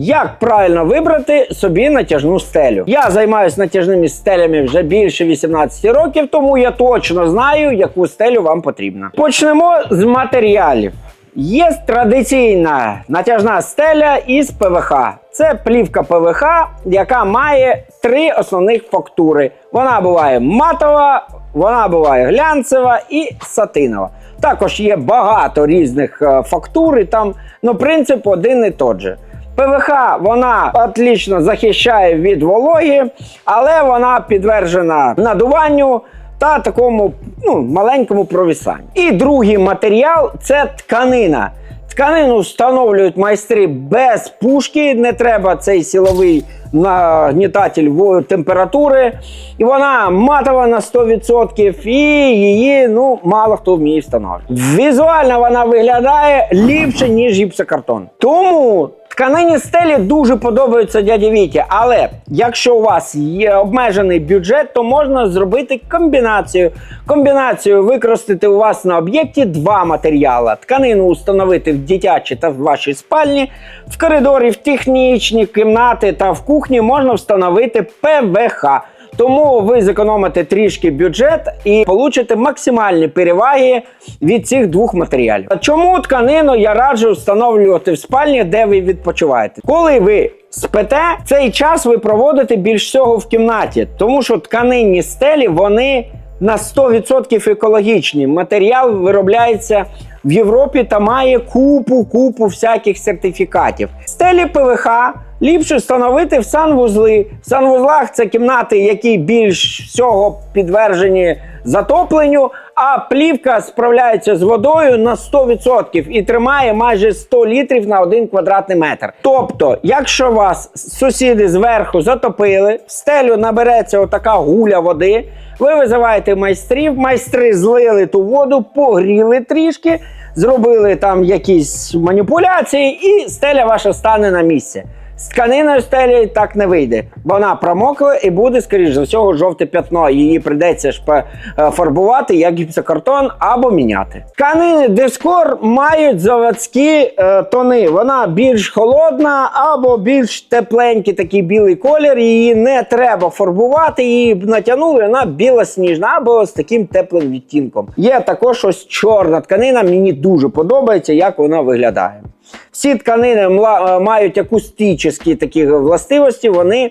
Як правильно вибрати собі натяжну стелю? Я займаюся натяжними стелями вже більше 18 років, тому я точно знаю, яку стелю вам потрібна. Почнемо з матеріалів. Є традиційна натяжна стеля із ПВХ. Це плівка ПВХ, яка має три основних фактури. Вона буває матова, вона буває глянцева і сатинова. Також є багато різних е, фактур, і там ну, принцип один і той же. ПВХ вона отлично захищає від вологи, але вона підвержена надуванню та такому ну, маленькому провісанню. І другий матеріал це тканина. Тканину встановлюють майстри без пушки, не треба цей силовий нагнітатель температури. І вона матова на 100%, і її ну, мало хто вміє встановлювати. Візуально вона виглядає ліпше, ніж гіпсокартон. Тому тканині стелі дуже подобаються дяді Віті. Але якщо у вас є обмежений бюджет, то можна зробити комбінацію. Комбінацію використати у вас на об'єкті два матеріали: тканину установити в дитячій та в вашій спальні, в коридорі, в технічні кімнати та в кухні можна встановити ПВХ. Тому ви зекономите трішки бюджет і получите максимальні переваги від цих двох матеріалів. Чому тканину я раджу встановлювати в спальні, де ви відпочиваєте? Коли ви спите, цей час ви проводите більш всього в кімнаті, тому що тканинні стелі вони на 100% екологічні. Матеріал виробляється в Європі та має купу купу всяких сертифікатів. Стелі ПВХ ліпше встановити в санвузли. В санвузлах це кімнати, які більш всього підвержені затопленню, а плівка справляється з водою на 100% і тримає майже 100 літрів на 1 квадратний метр. Тобто, якщо вас сусіди зверху затопили, в стелю набереться отака гуля води. Ви визиваєте майстрів, майстри злили ту воду, погріли трішки, зробили там якісь маніпуляції, і стеля ваша стане на місце. З тканиною стелі так не вийде, вона промокла і буде, скоріш за всього, жовте п'ятно. Її прийдеться ж е, фарбувати як гіпсокартон або міняти. Тканини дискор мають заводські е, тони. Вона більш холодна або більш тепленький такий білий колір. Її не треба фарбувати. Її натягнули, вона білосніжна або з таким теплим відтінком. Є також ось чорна тканина. Мені дуже подобається, як вона виглядає. Всі тканини е, мають акустичні такі властивості, вони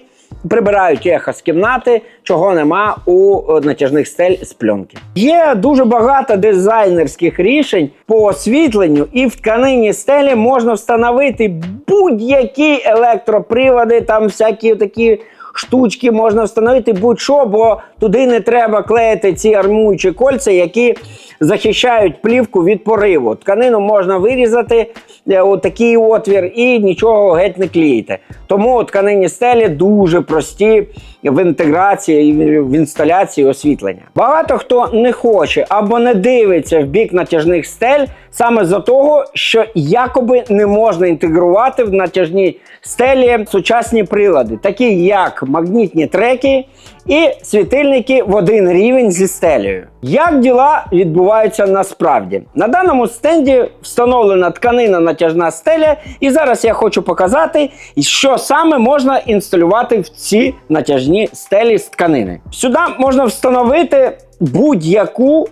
прибирають ехо з кімнати, чого нема у натяжних стель з пленки. Є дуже багато дизайнерських рішень по освітленню, і в тканині стелі можна встановити будь-які електроприводи, там всякі такі. Штучки можна встановити будь-що, бо туди не треба клеїти ці армуючі кольця, які захищають плівку від пориву. Тканину можна вирізати е, отакий отвір і нічого геть не клеїти. Тому тканинні стелі дуже прості в інтеграції в інсталяції освітлення. Багато хто не хоче або не дивиться в бік натяжних стель саме за того, що якоби не можна інтегрувати в натяжні стелі сучасні прилади, такі як магнітні треки і світильники в один рівень зі стелею. Як діла відбуваються насправді? На даному стенді встановлена тканина натяжна стеля, і зараз я хочу показати, що саме можна інсталювати в ці натяжні стелі з тканини. Сюди можна встановити будь-яку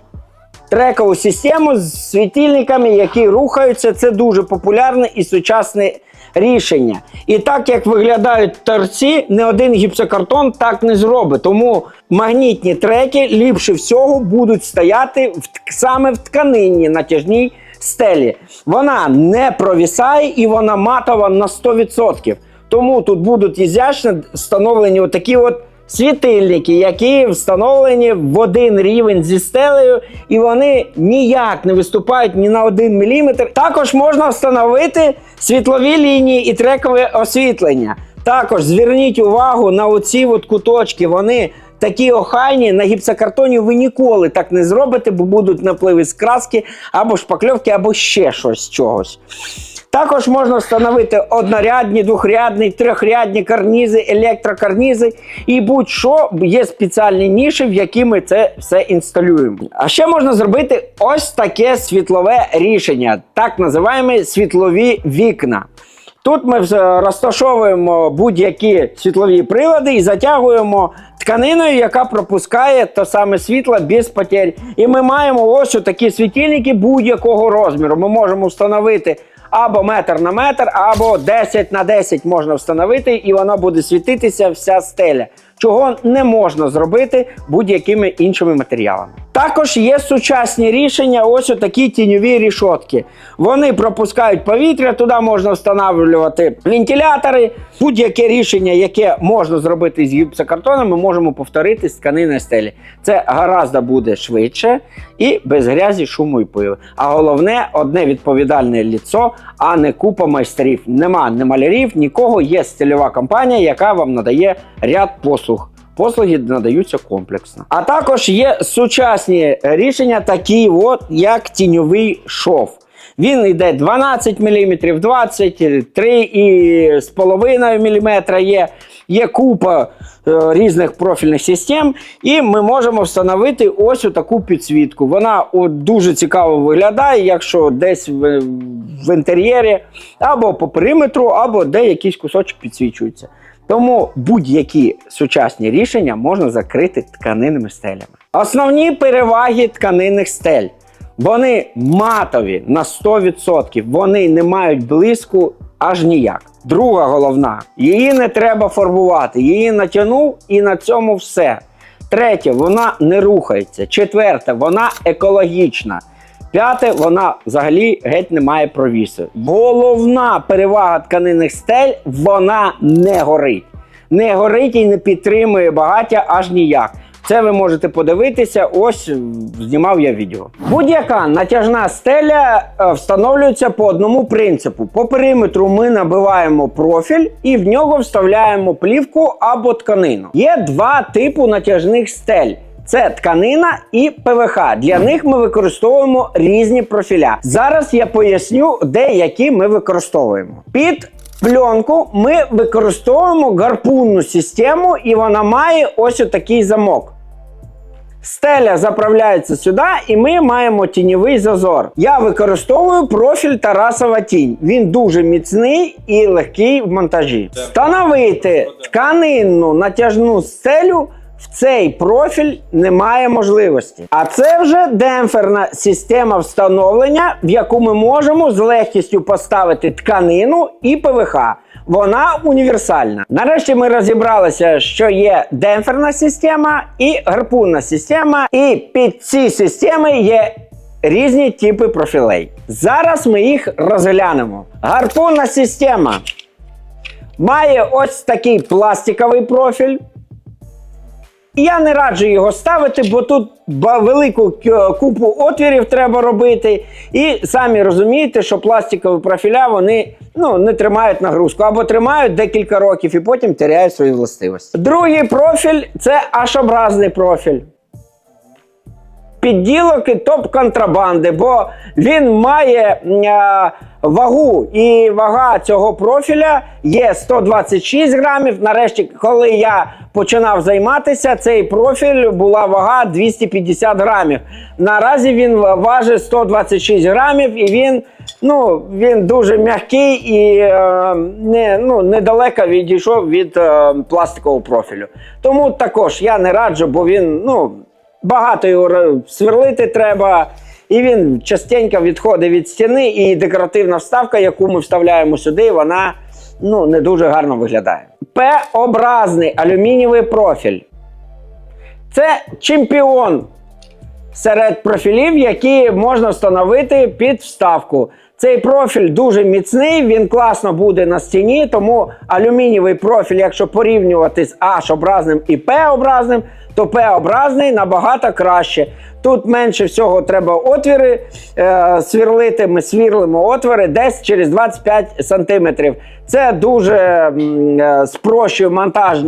трекову систему з світильниками, які рухаються. Це дуже популярне і сучасне рішення. І так як виглядають торці, не один гіпсокартон так не зробить. Тому магнітні треки ліпше всього будуть стояти в, саме в тканині натяжній стелі. Вона не провісає і вона матова на 100%. Тому тут будуть ізящно встановлені отакі от світильники, які встановлені в один рівень зі стелею, і вони ніяк не виступають ні на один міліметр. Також можна встановити світлові лінії і трекове освітлення. Також зверніть увагу на оці от куточки. Вони такі охайні на гіпсокартоні ви ніколи так не зробите, бо будуть напливи з краски або шпакльовки, або ще щось чогось. Також можна встановити однорядні, двохрядні, трьохрядні карнізи, електрокарнізи і будь-що є спеціальні ніші, в які ми це все інсталюємо. А ще можна зробити ось таке світлове рішення, так називаємо світлові вікна. Тут ми розташовуємо будь-які світлові прилади і затягуємо тканиною, яка пропускає то саме світло без потерь. І ми маємо ось такі світильники будь-якого розміру. Ми можемо встановити або метр на метр, або 10 на 10 можна встановити, і вона буде світитися вся стеля. Чого не можна зробити будь-якими іншими матеріалами. Також є сучасні рішення, ось такі тіньові рішотки. Вони пропускають повітря, туди можна встановлювати вентилятори. Будь-яке рішення, яке можна зробити з гіпсокартоном, ми можемо повторити з тканини стелі. Це гораздо буде швидше і без грязі, шуму і пили. А головне одне відповідальне ліцо, а не купа майстрів. Нема ні малярів, нікого. Є стильова компанія, яка вам надає ряд послуг. Послуги надаються комплексно. А також є сучасні рішення, такі от, як тіньовий шов. Він йде 12 мм, 23,5 мм є. Є купа е, різних профільних систем, і ми можемо встановити ось таку підсвітку. Вона от, дуже цікаво виглядає, якщо десь в, в інтер'єрі, або по периметру, або де якийсь кусочок підсвічується. Тому будь-які сучасні рішення можна закрити тканинними стелями. Основні переваги тканинних стель. Вони матові на 100%, вони не мають блиску аж ніяк. Друга головна, її не треба фарбувати, її натягнув і на цьому все. Третє, вона не рухається. Четверте, вона екологічна. П'яте, вона взагалі геть не має провісу. Головна перевага тканинних стель вона не горить. Не горить і не підтримує багаття аж ніяк. Це ви можете подивитися. Ось знімав я відео. Будь-яка натяжна стеля е, встановлюється по одному принципу. По периметру ми набиваємо профіль і в нього вставляємо плівку або тканину. Є два типу натяжних стель. Це тканина і ПВХ. Для них ми використовуємо різні профіля. Зараз я поясню, де які ми використовуємо. Під пленку ми використовуємо гарпунну систему, і вона має ось такий замок. Стеля заправляється сюди, і ми маємо тіньовий зазор. Я використовую профіль Тарасова тінь. Він дуже міцний і легкий в монтажі. Встановити тканинну натяжну стелю в цей профіль немає можливості. А це вже демпферна система встановлення, в яку ми можемо з легкістю поставити тканину і ПВХ. Вона універсальна. Нарешті ми розібралися, що є демпферна система і гарпунна система, і під ці системи є різні типи профілей. Зараз ми їх розглянемо. Гарпунна система має ось такий пластиковий профіль. Я не раджу його ставити, бо тут велику купу отвірів треба робити. І самі розумієте, що пластикові профіля вони ну, не тримають нагрузку або тримають декілька років і потім теряють свої властивості. Другий профіль це H-образний профіль. Підділок і топ контрабанди, бо він має е, вагу, і вага цього профіля є 126 грамів. Нарешті, коли я починав займатися, цей профіль була вага 250 грамів. Наразі він важить 126 грамів, і він, ну, він дуже м'який і е, не, ну, недалеко відійшов від е, пластикового профілю. Тому також я не раджу, бо він, ну. Багато його сверлити треба, і він частенько відходить від стіни, і декоративна вставка, яку ми вставляємо сюди, вона ну, не дуже гарно виглядає. П-образний алюмінієвий профіль. Це чемпіон серед профілів, які можна встановити під вставку. Цей профіль дуже міцний, він класно буде на стіні, тому алюмінієвий профіль, якщо порівнювати з H-образним і P-образним, то P-образний набагато краще. Тут менше всього треба отвіри е, свірлити. Ми свірлимо отвори десь через 25 сантиметрів. Це дуже е, спрощує монтаж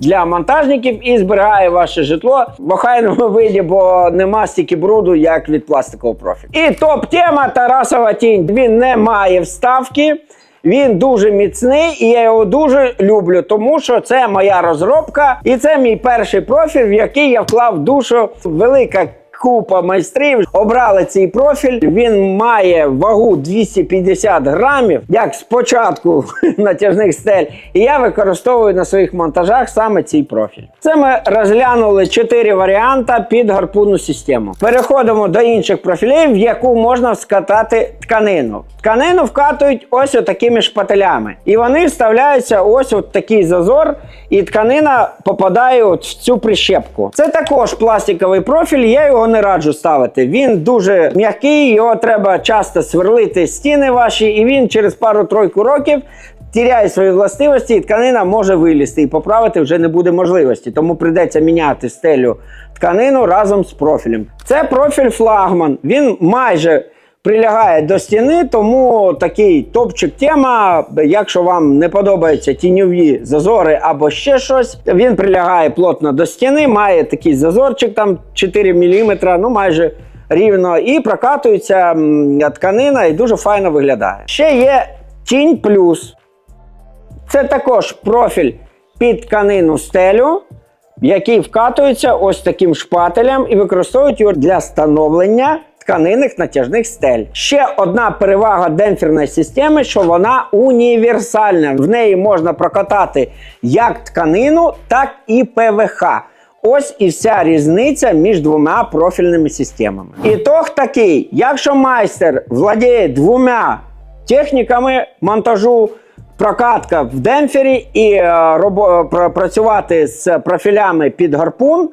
для монтажників і зберігає ваше житло в охайному виді, бо нема стільки бруду, як від пластикового профілю. І топ-тема Тарасова тінь. Він не має вставки. Він дуже міцний і я його дуже люблю, тому що це моя розробка, і це мій перший профіль, в який я вклав душу. Велика купа майстрів обрали цей профіль. Він має вагу 250 грамів, як спочатку натяжних стель. І я використовую на своїх монтажах саме цей профіль. Це ми розглянули чотири варіанти під гарпунну систему. Переходимо до інших профілів, в яку можна скатати тканину. Тканину вкатують ось такими шпателями. І вони вставляються ось от такий зазор, і тканина попадає от в цю прищепку. Це також пластиковий профіль, я його не раджу ставити. Він дуже м'який, його треба часто сверлити стіни ваші, і він через пару-тройку років. Тіряє свої властивості, і тканина може вилізти і поправити вже не буде можливості. Тому прийдеться міняти стелю тканину разом з профілем. Це профіль флагман. Він майже прилягає до стіни, тому такий топчик тема. Якщо вам не подобаються тіньові зазори або ще щось, він прилягає плотно до стіни, має такий зазорчик, там 4 мм, ну майже рівно, і прокатується тканина і дуже файно виглядає. Ще є тінь плюс. Це також профіль під тканину стелю, який вкатується ось таким шпателем і використовують його для встановлення тканинних натяжних стель. Ще одна перевага демпферної системи, що вона універсальна. В неї можна прокатати як тканину, так і ПВХ. Ось і вся різниця між двома профільними системами. Ітог такий: якщо майстер владіє двома техніками монтажу, прокатка в демпфері і е, працювати з профілями під гарпун,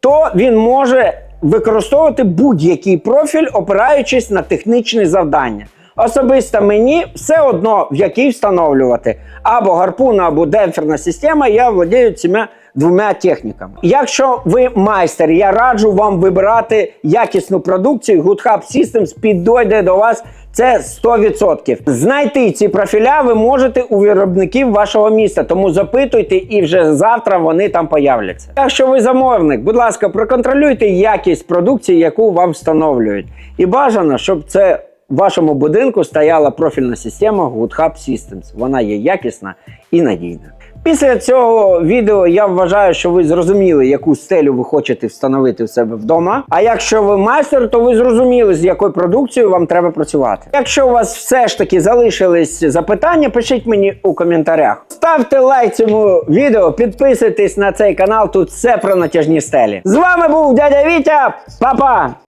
то він може використовувати будь-який профіль, опираючись на технічні завдання. Особисто мені все одно в який встановлювати або гарпун, або демпферна система, я владію цими двома техніками. Якщо ви майстер, я раджу вам вибирати якісну продукцію. Good Hub Systems підійде до вас. Це 100%. Знайти ці профіля ви можете у виробників вашого міста, тому запитуйте і вже завтра вони там появляться. Якщо ви замовник, будь ласка, проконтролюйте якість продукції, яку вам встановлюють. І бажано, щоб це в вашому будинку стояла профільна система Good Hub Systems. Вона є якісна і надійна. Після цього відео я вважаю, що ви зрозуміли, яку стелю ви хочете встановити в себе вдома. А якщо ви майстер, то ви зрозуміли, з якою продукцією вам треба працювати. Якщо у вас все ж таки залишились запитання, пишіть мені у коментарях. Ставте лайк цьому відео, підписуйтесь на цей канал. Тут все про натяжні стелі. З вами був дядя Вітя. Па-па!